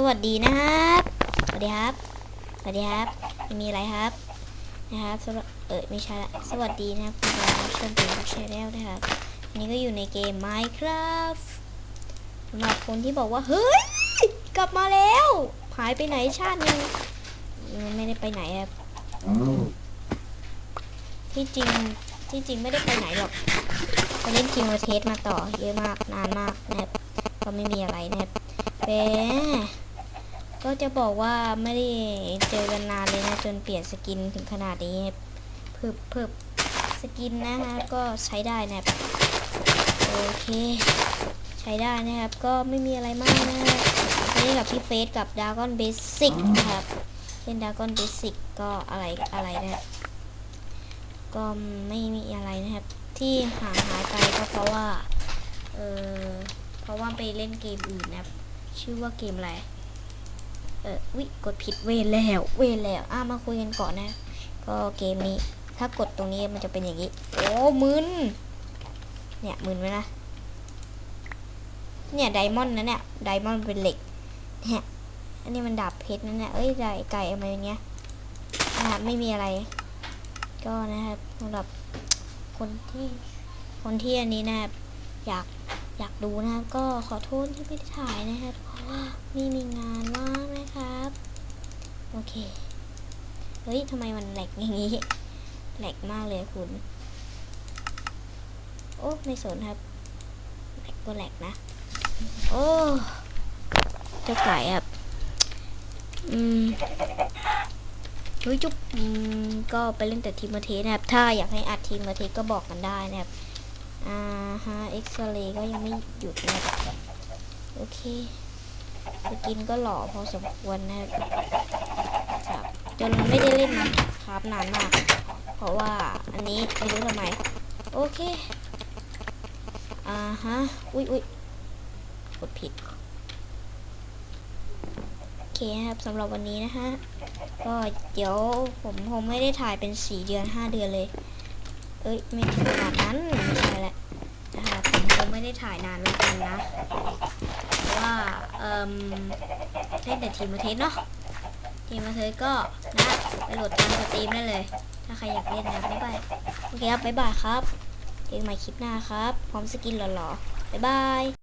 สวัสดีนะครับ สวัสดีครับ สวัสดีครับ มีอะไรครับ นะครับสำหรับเออไม่ใช่ละสวัสดีนะครับคุณผู้ชมชมเป็นชแนลนะครับอันนี้ก็อยู่ในเกม Minecraft สำหรับคนที่บอกว่า เฮ้ย กลับมาแล้ว หายไปไหนชาติหนึงไม่ได้ไปไหนครับที่จริงที่จริงไม่ได้ไปไหนหรอกไปเล่นทีมเทสมาต่อเยอะมากนานมากนะครับก็ไม่มีอะไรนะครับเป๊ ก็จะบอกว่าไม่ได้เจอกันนานเลยนะ จนเปลี่ยนสกินถึงขนาดนี้ครับเพิ่มเพิ่มสกินนะฮะก็ใช้ได้นะครับโอเค ใช้ได้นะครับ ก็ไม่มีอะไรมากนะครับเล่นกับพี่เฟสกับดาร์กอนเบสิกนะครับเล่นดาร์กอนเบสิกก็อะไรอะไรนะครับก็ไม่มีอะไรนะครับ ที่หาหายไปก็เพราะว่าเออเพราะว่าไปเล่นเกมอื่นนะครับ ชื่อว่าเกมอะไร เออวิกดผิดเวรแล้ว เวรแล้วอะมาคุยกันก่อนนะ ก็เกมนี้ถ้ากดตรงนี้มันจะเป็นอย่างนี้ โอ้มึนเนี่ยมึนไหมนะเนี่ยไดมอนด์นะเนี่ยไดมอนด์เป็นเหล็กเนี่ยอันนี้มันดาบเพชรนั่นแหละเอ้ยไก่ไก่อะไรอย่างเงี้ยนะครับไม่มีอะไร ก็นะครับสำหรับคนที่คนที่อันนี้นะครับอยาก อยากดูนะครับ ก็ขอโทษที่ไม่ได้ถ่ายนะครับเพราะว่าไม่มีงานว่างนะครับ โอเค เฮ้ยทำไมมันแหลกอย่างนี้แหลกมากเลยคุณ โอ้ไม่สนครับแหลกก็แหลกนะ โอ้จ้าไก่ครับอืมเฮ้ยจุ๊บก็ไปเล่นแต่ทีมเมอเทสนะครับ ถ้าอยากให้อัดทีมอเทสก็บอกกันได้นะครับ อ่าฮะเอ็กซเรย์ก็ยังไม่หยุดนะโอเคสกินก็หล่อพอสมควรนะครับจนไม่ได้เล่นนะครับนานมาก เพราะว่าอันนี้ไม่รู้ทำไม โอเค อ่าฮะ อุ๊ยอุ๊ยกดผิด โอเคครับสำหรับวันนี้นะฮะ ก็เดี๋ยวผมคงไม่ได้ถ่ายเป็นสี่เดือนห้าเดือนเลย อ้ยไม่ถึงขนาดนั้นไม่ใช่แหละนะคะผมคงไม่ได้ถ่ายนานแล้วกันนะเพราะว่าเอ่มเล่นแต่ทีมมาเทสเนาะทีมมาเทสก็นะไปโหลดตามสตรีมได้เลย ถ้าใครอยากเล่นนะบ๊ายบายโอเคครับบ๊ายบายครับเจอกันใหม่คลิปหน้าครับ พร้อมสกินหล่อๆบ๊ายบาย